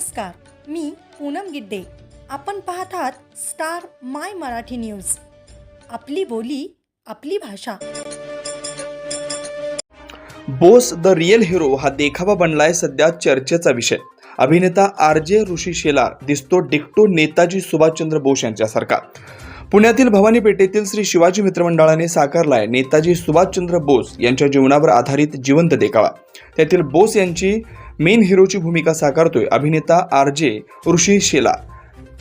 नमस्कार मी पूनम गिड्डे. आपण पाहत आहात स्टार माय मराठी न्यूज. आपली बोली आपली भाषा. बोस द रिअल हिरो हा देखावा बनलाय सध्या चर्चेचा विषय. अभिनेता आर जे ऋषी शेलार दिसतो डिक्टो नेताजी सुभाषचंद्र बोस यांच्यासारखा पुण्यातील भवानी पेठेतील श्री शिवाजी मित्रमंडळाने साकारलाय नेताजी सुभाषचंद्र बोस यांच्या जीवनावर आधारित जिवंत देखावा. त्यातील बोस यांची मेन हिरोची भूमिका साकारतोय अभिनेता आर जे ऋषी शेला.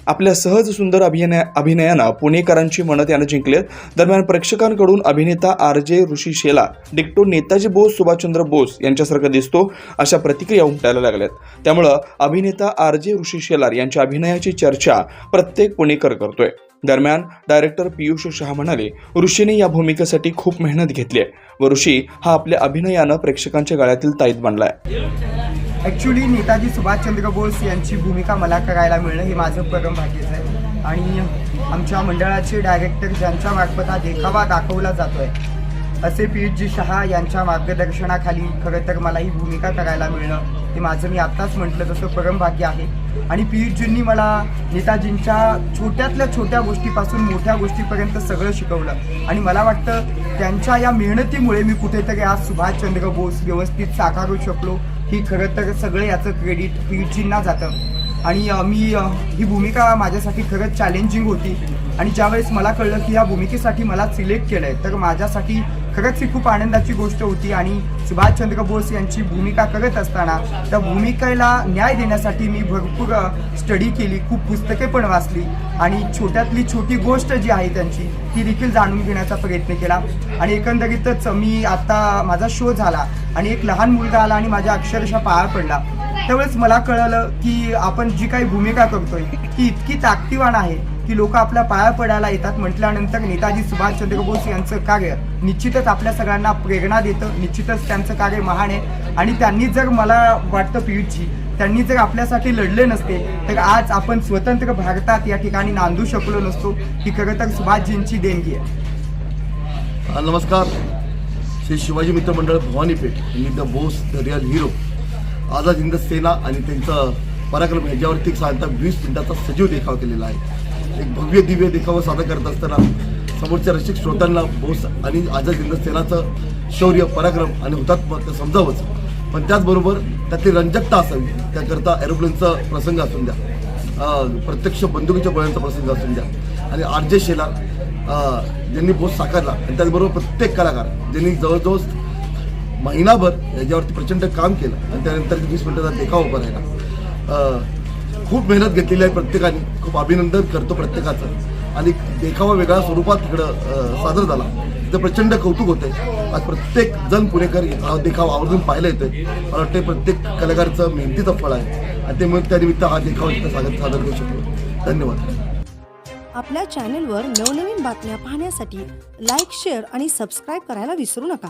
आपल्या सहज सुंदर अभिनय अभिनयानं पुणेकरांची मनं त्यानं जिंकलेत. दरम्यान प्रेक्षकांकडून अभिनेता आर जे ऋषी शेला डिक्टो नेताजी बोस सुभाषचंद्र बोस यांच्यासारखा दिसतो अशा प्रतिक्रिया उमटायला लागल्यात. त्यामुळं अभिनेता आर जे ऋषी शेलार यांच्या अभिनयाची चर्चा प्रत्येक पुणेकर करतोय. दरम्यान डायरेक्टर पियुष शहा म्हणाले ऋषीने या भूमिकेसाठी खूप मेहनत घेतली आहे व ऋषी हा आपल्या अभिनयानं प्रेक्षकांच्या गळ्यातील ताईत बनलाय. ॲक्च्युली नेताजी सुभाषचंद्र बोस यांची भूमिका मला करायला मिळणं हे माझं परम भाग्यच आहे. आणि आमच्या मंडळाचे डायरेक्टर ज्यांच्या मार्फत हा देखावा दाखवला जातो आहे असे जी शहा यांच्या मार्गदर्शनाखाली खरं तर मला ही भूमिका करायला मिळणं हे माझं मी आत्ताच म्हटलं तसं परम भाग्य आहे. आणि पियुषजींनी मला नेताजींच्या छोट्यातल्या छोट्या गोष्टीपासून मोठ्या गोष्टीपर्यंत सगळं शिकवलं. आणि मला वाटतं त्यांच्या या मेहनतीमुळे मी कुठेतरी आज सुभाषचंद्र बोस व्यवस्थित साकारू शकलो. ही खरं तर सगळं याचं क्रेडिट पियुषजींना जातं. आणि मी ही भूमिका माझ्यासाठी खरंच चॅलेंजिंग होती. आणि ज्यावेळेस मला कळलं की ह्या भूमिकेसाठी मला सिलेक्ट केलं आहे तर माझ्यासाठी खरंच ही खूप आनंदाची गोष्ट होती. आणि सुभाषचंद्र बोस यांची भूमिका करत असताना त्या भूमिकेला न्याय देण्यासाठी मी भरपूर स्टडी केली खूप पुस्तके पण वाचली. आणि छोट्यातली छोटी गोष्ट जी आहे त्यांची ती देखील जाणून घेण्याचा प्रयत्न केला. आणि एकंदरीतच मी आता माझा शो झाला आणि एक लहान मुलगा आला आणि माझ्या अक्षरशः पाया पडला. त्यावेळेस मला कळलं की आपण जी काही भूमिका करतोय ती इतकी ताकदीवान आहे की लोक आपल्या पाया पडायला येतात. म्हटल्यानंतर नेताजी सुभाषचंद्र बोस यांचं कार्य निश्चितच आपल्या सगळ्यांना प्रेरणा देतं निश्चितच त्यांचं कार्य महान आहे. आणि त्यांनी जर मला वाटतं पियुषजी त्यांनी जर आपल्यासाठी लढले नसते तर आज आपण स्वतंत्र भारतात या ठिकाणी नांदू शकलो नसतो ही खरं तर सुभाषजींची देणगी आहे. नमस्कार. श्री शिवाजी मित्र मंडळ भवानीपेठ. मी the Bose the real hero. Azad Hind Sena आणि त्यांचा पराक्रम ह्याच्यावरती साधारणतः वीस मिनिटाचा सजीव देखाव केलेला आहे. एक भव्य दिव्य देखावा सादर करत असताना समोरच्या रसिक श्रोत्यांना बोस आणि आझाद हिंद सेनाचं शौर्य पराक्रम आणि हुतात्मत्व समजावंच. पण त्याचबरोबर त्यातली रंजकता असावी त्याकरता एरोप्लेनचा प्रसंग असून द्या प्रत्यक्ष बंदुकीच्या गोळ्यांचा प्रसंग असून द्या. आणि आर जे शेलार ज्यांनी बोस साकारला आणि त्याचबरोबर प्रत्येक कलाकार ज्यांनी जवळजवळ महिनाभर याच्यावरती प्रचंड काम केलं. आणि त्यानंतर वीस मिनिटाचा देखाव उभा राहिला खूप मेहनत घेतलेली आहे प्रत्येकाने. खूप अभिनंदन करतो प्रत्येकाचं. आणि देखावा वेगळ्या स्वरूपात इकडं सादर झाला. तिथं प्रचंड कौतुक होतं आज प्रत्येक जण पुणेकर हा देखावा आवर्जून पाहायला येतोय. मला वाटतं प्रत्येक कलाकारचं मेहनतीचं फळ आहे. आणि ते मग त्यानिमित्त हा देखावा इथं सादर सादर करू शकतो धन्यवाद. आपल्या चॅनेलवर नवनवीन बातम्या पाहण्यासाठी लाईक शेअर आणि सबस्क्राईब करायला विसरू नका.